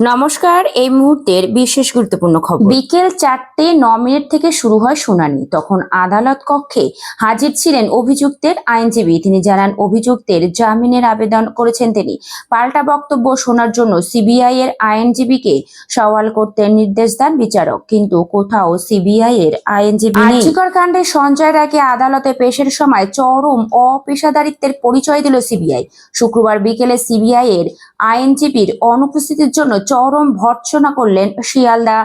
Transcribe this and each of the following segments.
নমস্কার এই মুহূর্তের বিশেষ গুরুত্বপূর্ণ খবর। বিকেল চারটে ন মিনিট থেকে শুরু হয় শুনানি তখন আদালত কক্ষে হাজির ছিলেন অভিযুক্তের আইনজীবী। তিনি জানান অভিযুক্তের জামিনের আবেদন করেছেন তিনি। পাল্টা বক্তব্য শোনার জন্য সিবিআই এর আইনজীবীকে সওয়াল করতে নির্দেশ দেন বিচারক। কিন্তু কোথাও সিবিআই এর আইনজীবী আর্জিকর কাণ্ডে সঞ্জয় রায়কে আদালতে পেশের সময় চরম অপেশাদারিত্বের পরিচয় দিল সিবিআই। শুক্রবার বিকেলে সিবিআই এর আইনজীবীর অনুপস্থিতির জন্য চরম ভর্ৎসনা করলেন শিয়ালদা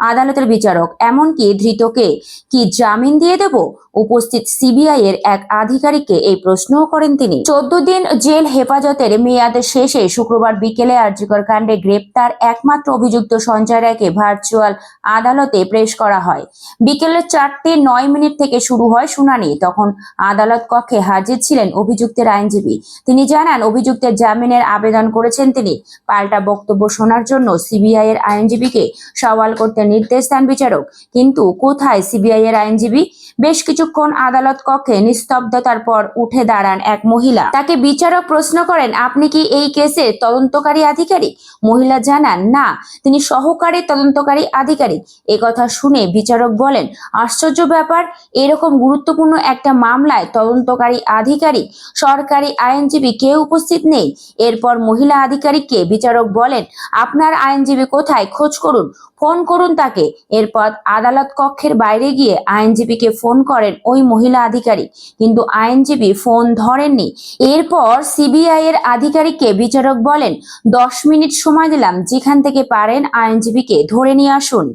আদালতের বিচারক, এমনকি ধৃতকে কি জামিন দিয়ে দেব? উপস্থিত সিবিআই এর এক আধিকারিককে এই প্রশ্নও করেন তিনি। চোদ্দ দিন জেল হেফাজতের মেয়াদ শেষে শুক্রবার বিকেলে আর্যিকর কাণ্ডে গ্রেপ্তার একমাত্র অভিযুক্ত সঞ্জয় রায়কে ভার্চুয়াল আদালতে পেশ করা হয়। বিকেলে চারটে নয় মিনিট থেকে শুরু হয় শুনানি, তখন আদালত কক্ষে হাজির ছিলেন অভিযুক্তের আইনজীবী। তিনি জানান, অভিযুক্তের জামিনের আবেদন করেছেন তিনি। পাল্টা বক্তব্য শোনার জন্য সিবিআই এর আইনজীবীকে সওয়াল করতে নির্দেশ দেন বিচারক। কিন্তু কোথায় সিবিআই এর আইনজীবী বেশ কিছুক্ষণ আদালত কক্ষে নিস্তব্ধতার পর উঠে দাঁড়ান এক মহিলা। তাকে বিচারক প্রশ্ন করেন, আপনি কি এই কেসে তদন্তকারী আধিকারিক? মহিলা জানান, না, তিনি সহকারী তদন্তকারী আধিকারিক। কথা শুনে বিচারক বলেন, আশ্চর্য ব্যাপার, এরকম গুরুত্বপূর্ণ একটা মামলায় তদন্তকারী আধিকারিক, সরকারি আইনজীবী কেউ উপস্থিত নেই। এরপর মহিলা আধিকারিককে বিচারক বলেন, আপনার আইনজীবী কোথায়? খোঁজ করুন, ফোন করুন তাকে। এরপর আদালত কক্ষের বাইরে গিয়ে আইনজীবীকে ফোন করেন ওই মহিলা আধিকারিক। কিন্তু আইনজীবী ফোন ধরেননি। এরপর সিবিআই এর আধিকারিককে বিচারক বলেন, দশ মিনিট সময় দিলাম, যেখান থেকে পারেন আইনজীবীকে ধরে নিয়ে আসুন।